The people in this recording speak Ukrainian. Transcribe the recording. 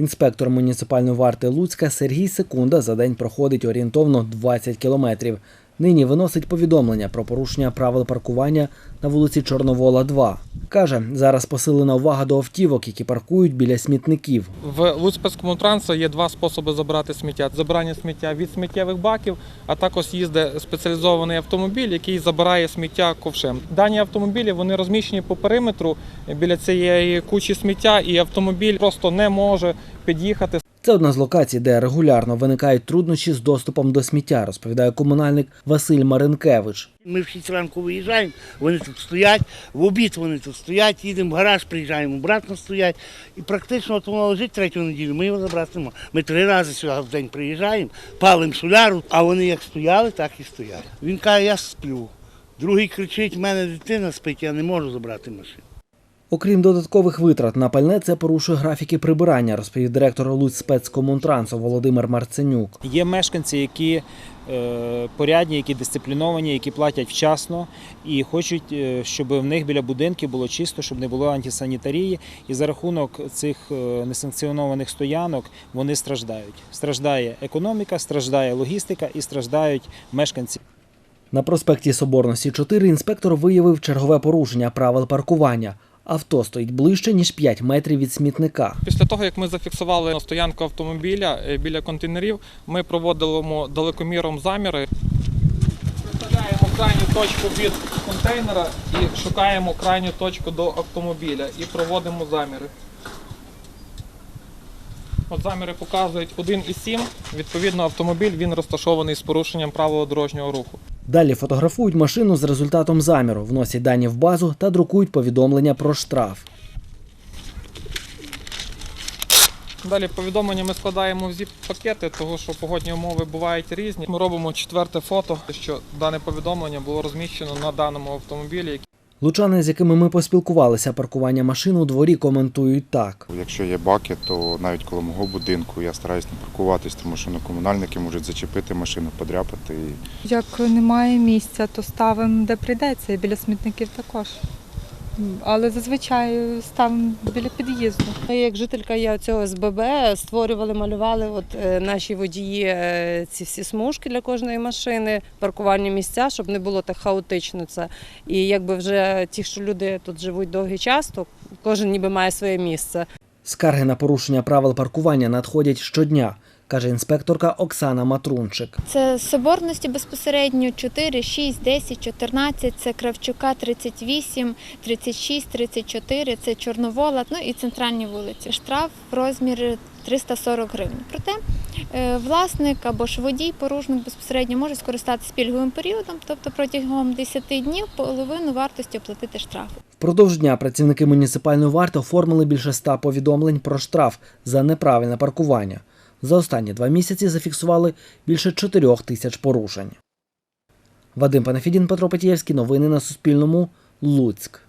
Інспектор муніципальної варти Луцька Сергій Секунда за день проходить орієнтовно 20 кілометрів. Нині виносить повідомлення про порушення правил паркування на вулиці Чорновола 2. Каже, зараз посилена увага до автівок, які паркують біля смітників. В Луцькому трансу є два способи забирати сміття: забирання сміття від сміттєвих баків, а також їздить спеціалізований автомобіль, який забирає сміття ковшем. Дані автомобілі вони розміщені по периметру біля цієї кучі сміття, і автомобіль просто не може під'їхати. Це одна з локацій, де регулярно виникають труднощі з доступом до сміття, розповідає комунальник Василь Маринкевич. Ми в 6 ранку виїжджаємо, вони тут стоять, в обід вони тут стоять, їдемо в гараж, приїжджаємо, обратно стоять. І практично от воно лежить третю неділю, ми його забрати. Ми три рази сюди в день приїжджаємо, палимо соляру, а вони як стояли, так і стоять. Він каже, я сплю. Другий кричить, в мене дитина спить, я не можу забрати машину. Окрім додаткових витрат на пальне, це порушує графіки прибирання, розповів директор Луцьспецкомунтрансу Володимир Марценюк. Є мешканці, які е, порядні, які дисципліновані, які платять вчасно і хочуть, е, щоб в них біля будинків було чисто, щоб не було антисанітарії. І за рахунок цих е, несанкціонованих стоянок вони страждають. Страждає економіка, страждає логістика і страждають мешканці. На проспекті Соборності 4 інспектор виявив чергове порушення правил паркування. Авто стоїть ближче, ніж 5 метрів від смітника. Після того, як ми зафіксували стоянку автомобіля е, біля контейнерів, ми проводимо далекоміром заміри. Виставляємо крайню точку від контейнера і шукаємо крайню точку до автомобіля і проводимо заміри. От заміри показують 1,7. Відповідно, автомобіль він розташований з порушенням правил дорожнього руху. Далі фотографують машину з результатом заміру, вносять дані в базу та друкують повідомлення про штраф. Далі повідомлення ми складаємо в зіп-пакети, тому що погодні умови бувають різні. Ми робимо четверте фото, що дане повідомлення було розміщено на даному автомобілі. Лучани, з якими ми поспілкувалися, паркування машин у дворі коментують так. Якщо є баки, то навіть коло мого будинку я стараюсь не паркуватись, тому що на комунальники можуть зачепити машину, подряпати. Як немає місця, то ставимо де прийдеться, і біля смітників також. Але зазвичай ставимо біля під'їзду. Ми, Як жителька я цього СББ створювали, малювали от е, наші водії е, ці всі смужки для кожної машини, паркувальні місця, щоб не було так хаотично це. І якби вже ті, що люди тут живуть довгий час, то кожен ніби має своє місце. Скарги на порушення правил паркування надходять щодня, каже інспекторка Оксана Матрунчик. Це соборності безпосередньо 4, 6, 10, 14, це Кравчука 38, 36, 34, це Чорновола, ну і центральні вулиці. Штраф в розмірі 340 гривень. Проте е, власник або ж водій, порушник безпосередньо може скористатися пільговим періодом, тобто протягом 10 днів половину вартості оплатити штраф. Впродовж дня працівники муніципальної варти оформили більше ста повідомлень про штраф за неправильне паркування. За останні два місяці зафіксували більше чотирьох тисяч порушень. Вадим Панафідін, Петро Петєвський. Новини на Суспільному. Луцьк.